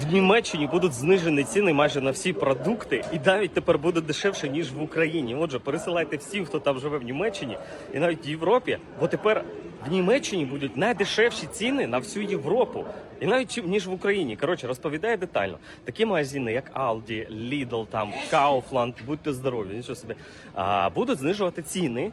В Німеччині будуть знижені ціни майже на всі продукти, і навіть тепер буде дешевше ніж в Україні. Отже, пересилайте всіх, хто там живе в Німеччині, і навіть в Європі, бо тепер в Німеччині будуть найдешевші ціни на всю Європу. І навіть ніж в Україні. Коротше, розповідає детально. Такі магазини, як Aldi, Lidl, там Kaufland, будьте здорові, нічого собі, будуть знижувати ціни.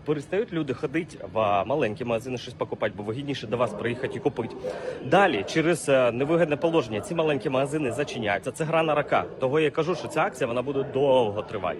перестають люди ходити в маленькі магазини щось покупати, бо вигідніше до вас приїхати і купити. Далі, через е, невигідне положення, ці маленькі магазини зачиняються. Це гра на рака. Того я кажу, що ця акція вона буде довго тривати.